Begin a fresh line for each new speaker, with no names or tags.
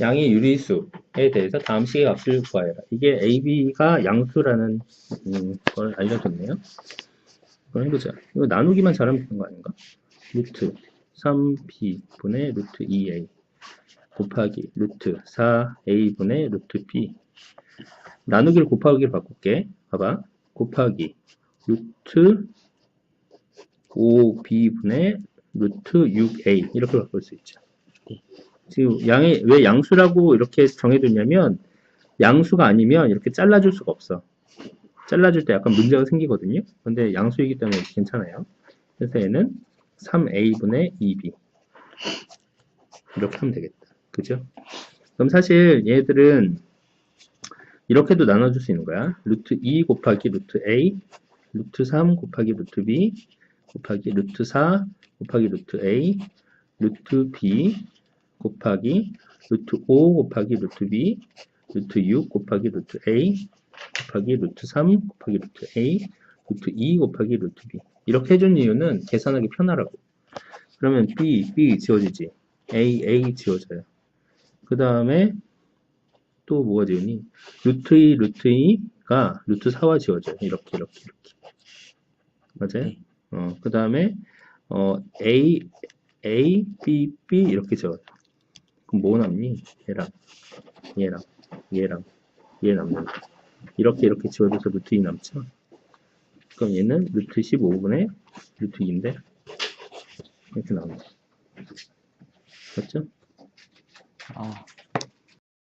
양의 유리수에 대해서 다음 식의 값을 구하여라. 이게 AB가 양수라는 음, 걸 알려줬네요. 이걸 해보자. 이거 나누기만 잘하면 되는 거 아닌가? 루트 3b분의 루트 2a 곱하기 루트 4a분의 루트 b 나누기를 곱하기로 바꿀게. 봐봐. 곱하기 루트 5b분의 루트 6a 이렇게 바꿀 수 있죠. 지금 양의 왜 양수라고 이렇게 정해뒀냐면 양수가 아니면 이렇게 잘라줄 수가 없어. 잘라줄 때 약간 문제가 생기거든요. 근데 양수이기 때문에 괜찮아요. 그래서 얘는 3a분의 2b 이렇게 하면 되겠다. 그죠? 그럼 사실 얘들은 이렇게도 나눠줄 수 있는 거야. 루트 2 곱하기 루트 a, 루트 3 곱하기 루트 b, 곱하기 루트 4 곱하기 루트 a, 루트 b 곱하기 루트 5 곱하기 루트 b, 루트 6 곱하기 루트 a, 곱하기 루트 3 곱하기 루트 a, 루트 2 곱하기 루트 b. 이렇게 해준 이유는 계산하기 편하라고. 그러면 b, b 지워지지. a, a 지워져요. 그 다음에 또 뭐가 지우니? 루트 2, 루트 2가 루트 4와 지워져요. 이렇게, 이렇게, 이렇게. 맞아요? 어, 그 다음에, 어, A, A, B, B 이렇게 지워요. 그럼 뭐 남니? 얘랑, 얘랑, 얘랑, 얘 남는 거. 이렇게, 이렇게 지워져서 루트 2 남죠? 그럼 얘는 루트 15분의 루트 2인데, 이렇게 나옵니다. 맞죠?
아,